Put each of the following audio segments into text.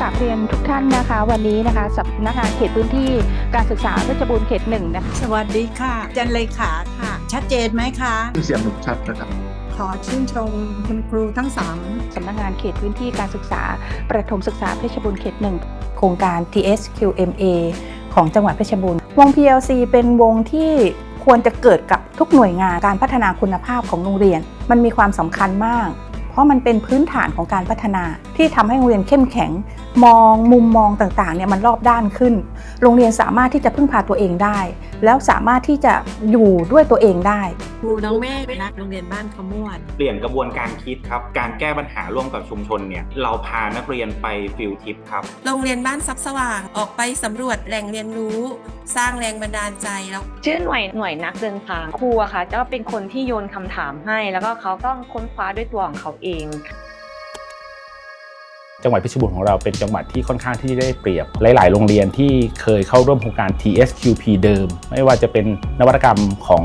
กราบเรียนทุกท่านนะคะ วันนี้นะคะสำนักงานเขตพื้นที่การศึกษาเพชรบูรณ์เขตหนึ่งนะคะสวัสดีค่ะ จันเลขาค่ะ ชัดเจนไหมคะชื่อเสียงหนุ่มชัดนะครับ ขอชื่นชมคุณครูทั้งสามสำนักงานเขตพื้นที่การศึกษา ประถมศึกษาเพชรบูรณ์เขตหนึ่งโครงการ TSQMA ของจังหวัดเพชรบูรณ์วง PLC เป็นวงที่ควรจะเกิดกับทุกหน่วยงานการพัฒนาคุณภาพของโรงเรียน มันมีความสำคัญมากเพ ราะมันเป็นพื้นฐานของการพัฒนา ที่ทำให้โรงเรียนเข้มแข็ง มองมุมมองต่างๆเนี่ยมันรอบด้านขึ้น โรงเรียนสามารถที่จะพึ่งพาตัวเองได้ แล้วสามารถที่จะอยู่ด้วยตัวเองได้ครูน้องเมฆนะโรงเรียนบ้านขมวด เปลี่ยนกระบวนการคิดครับ การแก้ปัญหาร่วมกับชุมชนเนี่ย เราพานักเรียนไปฟิลทริปครับ โรงเรียนบ้านซับสว่างออกไปสำรวจแหล่งเรียนรู้ สร้างแรงบันดาลใจแล้ว ชื่อหน่วยหน่วยนักเดินทางครูอะค่ะจะเป็นคนที่โยนคำถามให้ แล้วก็เขาต้องค้นคว้าด้วยตัวของเขาเอง จังหวัดเพชรบูรณ์ของเราเป็นจังหวัดที่ค่อนข้างที่ได้เปรียบ หลาย ๆ โรงเรียนที่เคยเข้าร่วมโครงการ TSQP เดิม ไม่ว่าจะเป็นนวัตกรรมของ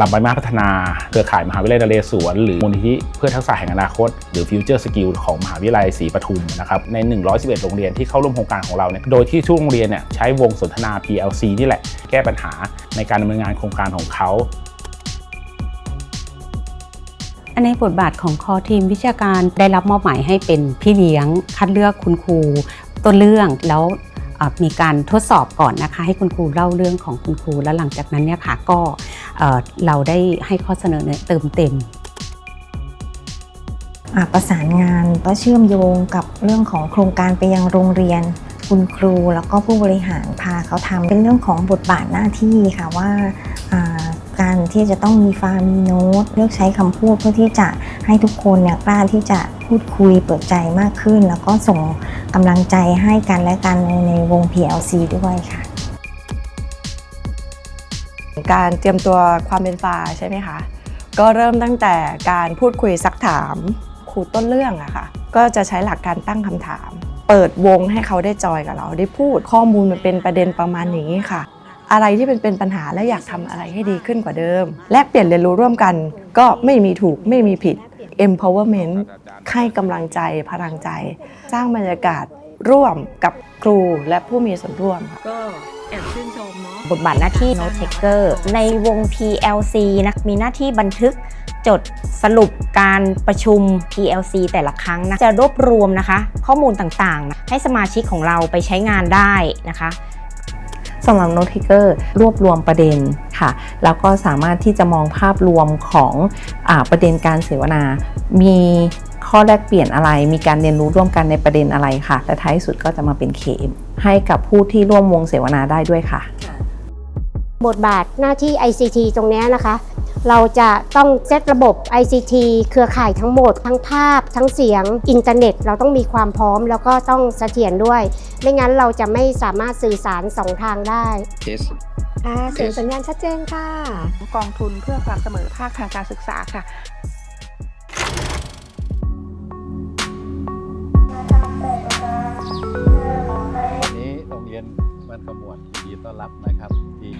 ลำไม้พัฒนา เครือข่ายมหาวิทยาลัยนเรศวร หรือมูลนิธิเพื่อทักษะแห่งอนาคต หรือ Future Skill ของมหาวิทยาลัยศรีปทุมนะครับใน 111 โรงเรียนที่เข้าร่วมโครงการของเราเนี่ยโดยที่ทุกโรงเรียนเนี่ยใช้วงสนทนา PLC นี่แหละแก้ปัญหาในการดำเนินงานโครงการของเขา ในบทบาทของคอทีมวิชาการได้รับมอบหมายให้เป็นพี่เลี้ยง คัดเลือกคุณครูต้นเรื่องแล้วมีการทดสอบก่อนนะคะให้คุณครูเล่าเรื่องของคุณครู แล้วหลังจากนั้นเนี่ยค่ะก็เราได้ให้ข้อเสนอเนเติมเต็มประสานงานก็เชื่อมโยงกับเรื่องของโครงการไปยังโรงเรียน คุณครูแล้วก็ผู้บริหารพาเขาทำเป็นเรื่องของบทบาทหน้าที่ค่ะว่าอ่า การที่จะต้องมีฟาร์มมีโน้ตเลือกใช้คำพูดเพื่อที่จะให้ทุกคนเนี่ยกล้าที่จะพูดคุยเปิดใจมากขึ้น แล้วก็ส่งกำลังใจให้กันและกันในในวง PLC ด้วยค่ะ การเตรียมตัวความเป็นฝ่าใช่ไหมคะ ก็เริ่มตั้งแต่การพูดคุยซักถามครูต้นเรื่องอะค่ะ ก็จะใช้หลักการตั้งคำถาม เปิดวงให้เขาได้จอยกับเราได้พูดข้อมูลมันเป็นประเด็นประมาณอย่างนี้ค่ะ อะไรที่เป็นเป็นปัญหาและอยากทำอะไรให้ดีขึ้นกว่าเดิม แลกเปลี่ยนเรียนรู้ร่วมกัน ก็ไม่มีถูกไม่มีผิด empowerment ให้กำลังใจพลังใจ สร้างบรรยากาศร่วมกับครูและผู้มีส่วนร่วมก็แอบชื่นชมเนาะบทบาทหน้าที่ Note Taker ในวง PLC นะมีหน้าที่บันทึกจดสรุปการประชุม PLC แต่ละครั้งนะจะรวบรวมนะคะ ข้อมูลต่างๆนะให้สมาชิกของเราไปใช้งานได้นะคะ สำหรับโนทิเกอร์รวบรวมประเด็นค่ะ แล้วก็สามารถที่จะมองภาพรวมของอประเด็นการเสวนา มีข้อแลกเปลี่ยนอะไร มีการเรียนรู้ร่วมกันในประเด็นอะไรค่ะ และท้ายสุดก็จะมาเป็น KM ให้กับผู้ที่ร่วมวงเสวนาได้ด้วยค่ะ บทบาทหน้าที่ ICT ตรงนี้นะคะ เราจะต้องเซตระบบ ICT เครือข่ายทั้งหมด ทั้งภาพ ทั้งเสียง อินเทอร์เน็ต เราต้องมีความพร้อมแล้วก็ต้องเสถียรด้วย ไม่งั้นเราจะไม่สามารถสื่อสารสองทางได้ค่ะเสียงสัญญาณชัดเจนค่ะ กองทุนเพื่อความเสมอภาคทางการศึกษาค่ะวันนี้โรงเรียนบ้านขมวดยินดี ต้อนรับนะครับที่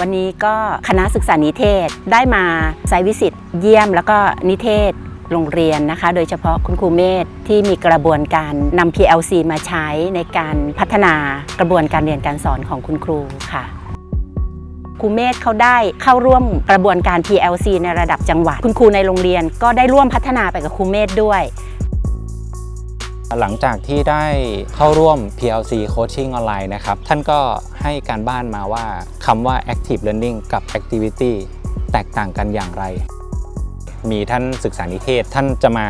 วันนี้ก็คณะศึกษานิเทศได้มาไซต์วิสิตเยี่ยมแล้วก็นิเทศโรงเรียนนะคะ โดยเฉพาะคุณครูเมธที่มีกระบวนการนำ PLC มาใช้ในการพัฒนากระบวนการเรียนการสอนของคุณครูค่ะครูเมธเขาได้เข้าร่วมกระบวนการ PLC ในระดับจังหวัด คุณครูในโรงเรียนก็ได้ร่วมพัฒนาไปกับครูเมธด้วย หลังจากที่ได้เข้าร่วม PLC Coaching ออนไลน์นะครับ ท่านก็ให้การบ้านมาว่าคำว่า Active Learning กับ Activity แตกต่างกันอย่างไร มีท่านศึกษานิเทศ ท่านจะมา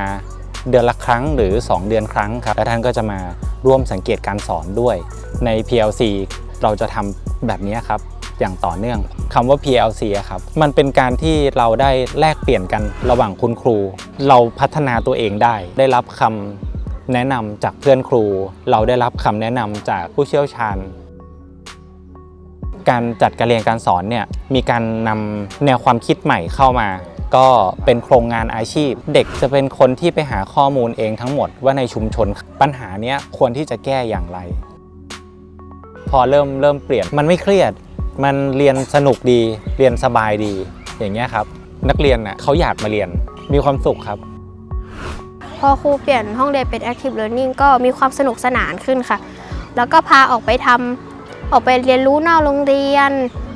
เดือนละครั้งหรือ 2 เดือนครั้งครับ และท่านก็จะมาร่วมสังเกตการสอนด้วย ใน PLC เราจะทำแบบนี้ครับอย่างต่อเนื่องคำว่า PLC ครับ มันเป็นการที่เราได้แลกเปลี่ยนกันระหว่างคุณครู เราพัฒนาตัวเองได้ ได้รับคำ แนะนำจากเพื่อนครู เราได้รับคำแนะนำจากผู้เชี่ยวชาญ การจัดการเรียนการสอนเนี่ยมีการนำแนวความคิดใหม่เข้ามา ก็เป็นโครงงานอาชีพ เด็กจะเป็นคนที่ไปหาข้อมูลเองทั้งหมดว่าในชุมชนปัญหานี้ควรที่จะแก้อย่างไร พอเริ่มเริ่มเปลี่ยนมันไม่เครียด มันเรียนสนุกดี เรียนสบายดีอย่างเงี้ยครับนักเรียนน่ะเขาอยากมาเรียนมีความสุขครับ พอครูเปลี่ยนห้องเรียนเป็น Active Learning ก็มีความสนุกสนานขึ้นค่ะ แล้วก็พาออกไปทำออกไปเรียนรู้นอกโรงเรียน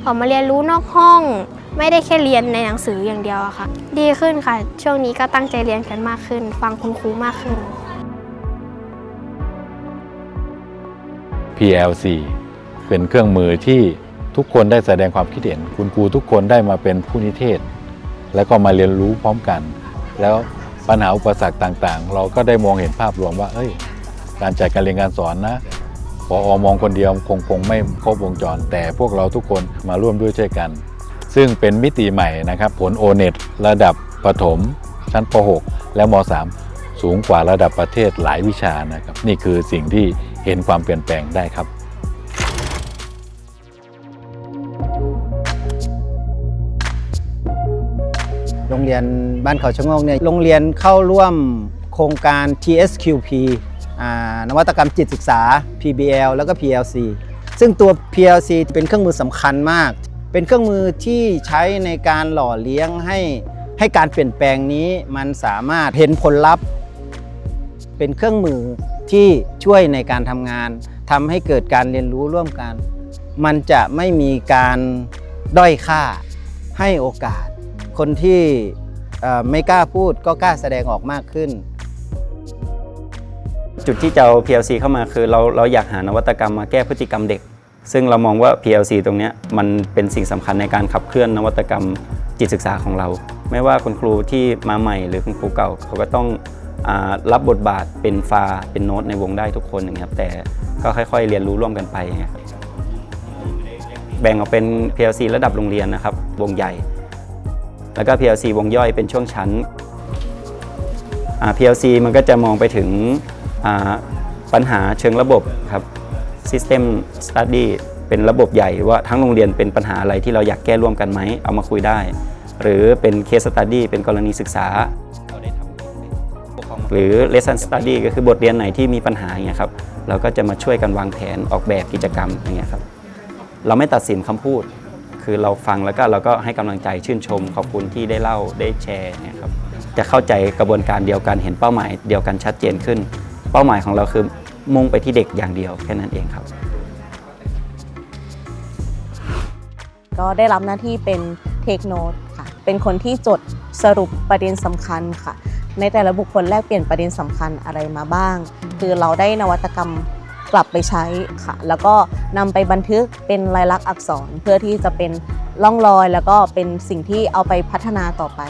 ออกมาเรียนรู้นอกห้อง ไม่ได้แค่เรียนในหนังสืออย่างเดียวอะค่ะ ดีขึ้นค่ะ ช่วงนี้ก็ตั้งใจเรียนกันมากขึ้น ฟังคุณครูมากขึ้น PLC เป็นเครื่องมือที่ทุกคนได้แสดงความคิดเห็น คุณครูทุกคนได้มาเป็นผู้นิเทศ แล้วก็มาเรียนรู้พร้อมกัน แล้ว ปัญหาอุปสรรคต่างๆ เราก็ได้มองเห็นภาพรวมว่า เอ้ย การจัดการเรียนการสอนนะพออมองคนเดียวคงคงไม่ครบวงจร แต่พวกเราทุกคนมาร่วมด้วยช่วยกัน ซึ่งเป็นมิติใหม่นะครับ ผล o n e t ระดับประถม ชั้นป .6 และม .3 สูงกว่าระดับประเทศหลายวิชานะครับ นี่คือสิ่งที่เห็นความเปลี่ยนแปลงได้ครับ โรงเรียนบ้านเขาชะโงกเนี่ยโรงเรียนเข้าร่วมโครงการ TSQP อ่านวัตกรรมจิตศึกษา PBL แล้วก็ PLC ซึ่งตัว PLC เป็นเครื่องมือสำคัญมาก เป็นเครื่องมือที่ใช้ในการหล่อเลี้ยงให้ให้การเปลี่ยนแปลงนี้มันสามารถเห็นผลลัพธ์ เป็นเครื่องมือที่ช่วยในการทำงานทำให้เกิดการเรียนรู้ร่วมกัน มันจะไม่มีการด้อยค่าให้โอกาส คนที่ไม่กล้าพูดก็กล้าแสดงออกมากขึ้น จุดที่จะเอา PLC เข้ามาคือเราเราอยากหานวัตกรรมมาแก้พฤติกรรมเด็ก ซึ่งเรามองว่า PLC ตรงนี้มันเป็นสิ่งสำคัญในการขับเคลื่อนนวัตกรรมจิตศึกษาของเรา ไม่ว่าคุณครูที่มาใหม่หรือคุณครูเก่าเขาก็ต้องอรับบทบาทเป็นฟาเป็นโน้ตในวงได้ทุกคนอย่างเงี้ยครับแต่ก็ค่อย ๆ เรียนรู้ร่วมกันไปครับแบ่งออกเป็น PLC ระดับโรงเรียนนะครับ วงใหญ่ แล้วก็ PLC วงย่อยเป็นช่วงชั้น PLC มันก็จะมองไปถึงปัญหาเชิงระบบครับ System Study เป็นระบบใหญ่ว่าทั้งโรงเรียนเป็นปัญหาอะไรที่เราอยากแก้ร่วมกันไหมเอามาคุยได้ หรือเป็น Case Study เป็นกรณีศึกษา หรือ Lesson Study ก็คือบทเรียนไหนที่มีปัญหาอย่างเงี้ยครับเราก็จะมาช่วยกันวางแผนออกแบบกิจกรรมอย่างเงี้ยครับเราไม่ตัดสินคำพูด คือเราฟังแล้วก็เราก็ให้กำลังใจชื่นชม ขอบคุณที่ได้เล่าได้แชร์เนี่ยครับจะเข้าใจกระบวนการเดียวกันเห็นเป้าหมายเดียวกันชัดเจนขึ้น เป้าหมายของเราคือมุ่งไปที่เด็กอย่างเดียวแค่นั้นเองครับ ก็ได้รับหน้าที่เป็นเทคโน e ค่ะ เป็นคนที่จดสรุปประเด็นสำคัญค่ะ ในแต่ละบุคคลแลกเปลี่ยนประเด็นสำคัญอะไรมาบ้าง คือเราได้นวัตกรรม กลับไปใช้ค่ะ แล้วก็นำไปบันทึกเป็นลายลักษณ์อักษรเพื่อที่จะเป็นร่องรอย แล้วก็เป็นสิ่งที่เอาไปพัฒนาต่อไป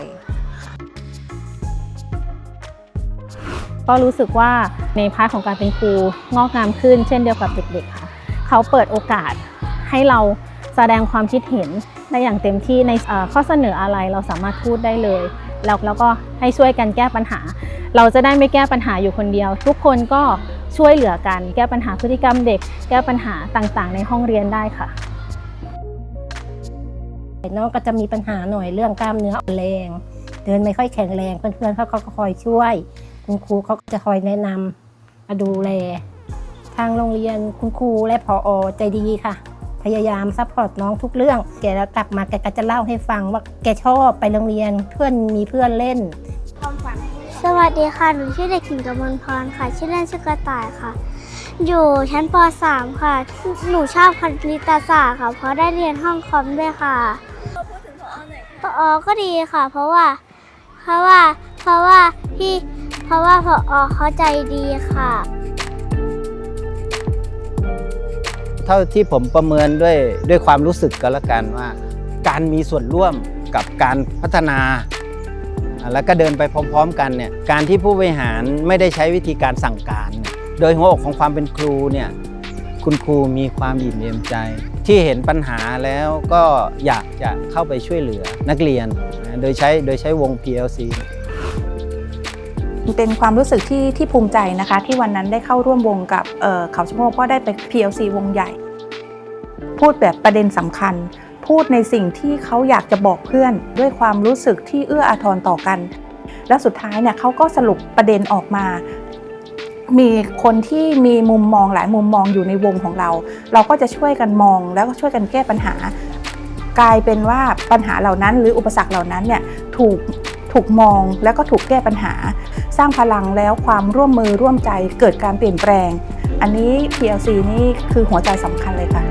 ก็รู้สึกว่าในพาร์ทของการเป็นครูงอกงามขึ้น เช่นเดียวกับเด็กๆค่ะเขาเปิดโอกาสให้เราแสดงความคิดเห็นได้อย่างเต็มที่ในข้อเสนออะไรเราสามารถพูดได้เลย แล้วแล้วก็ให้ช่วยกันแก้ปัญหา เราจะได้ไม่แก้ปัญหาอยู่คนเดียว ทุกคนก็ ช่วยเหลือกัน แก้ปัญหาพฤติกรรมเด็ก แก้ปัญหาต่างๆ ในห้องเรียนได้ค่ะน้องก็จะมีปัญหาหน่อยเรื่องกล้ามเนื้ออ่อนแรง เดินไม่ค่อยแข็งแรงเพื่อนๆเขาก็คอยช่วย คุณครูเขาก็จะคอยแนะนำมาดูแล ทางโรงเรียนคุณครูและพออใจดีค่ะ พยายามซัพพอร์ตน้องทุกเรื่องแกแล้วกลับมาแกก็จะเล่าให้ฟังว่าแกชอบไปโรงเรียนเพื่อนมีเพื่อนเล่น สวัสดีค่ะ หนูชื่อเด็กหญิงกมลพรค่ะ ชื่อเล่นชื่อกระต่ายค่ะ อยู่ชั้นป .3 ค่ะ หนูชอบคณิตศาสตร์ค่ะ เพราะได้เรียนห้องคอมด้วยค่ะพออก็ดีค่ะ เพราะว่า เพราะว่า เพราะว่าพี่ เพราะว่าพอเขาใจดีค่ะ เท่าที่ผมประเมินด้วยด้วยความรู้สึกก็แล้วกันว่า การมีส่วนร่วมกับการพัฒนา แล้วก็เดินไปพร้อม ๆ กันเนี่ยการที่ผู้บริหารไม่ได้ใช้วิธีการสั่งการ โดยหัวอกของความเป็นครูเนี่ยคุณครูมีความอิ่มเอมใจ ที่เห็นปัญหาแล้วก็อยากจะเข้าไปช่วยเหลือนักเรียน โดยใช้โดยใช้วง PLC เป็นความรู้สึกที่ที่ภูมิใจนะคะ ที่วันนั้นได้เข้าร่วมวงกับเเขาชะโงกเพราะได้ไป PLC วงใหญ่ พูดแบบประเด็นสำคัญ พูดในสิ่งที่เขาอยากจะบอกเพื่อน ด้วยความรู้สึกที่เอื้ออาทรต่อกัน แล้วสุดท้ายเนี่ยเขาก็สรุปประเด็นออกมา มีคนที่มีมุมมองหลายมุมมองอยู่ในวงของเรา เราก็จะช่วยกันมองแล้วก็ช่วยกันแก้ปัญหา กลายเป็นว่าปัญหาเหล่านั้น หรืออุปสรรคเหล่านั้นเนี่ยถูกถูกมองแล้วก็ถูกแก้ปัญหา สร้างพลังแล้วความร่วมมือร่วมใจเกิดการเปลี่ยนแปลง อันนี้ PLC นี่คือหัวใจสำคัญเลยค่ะ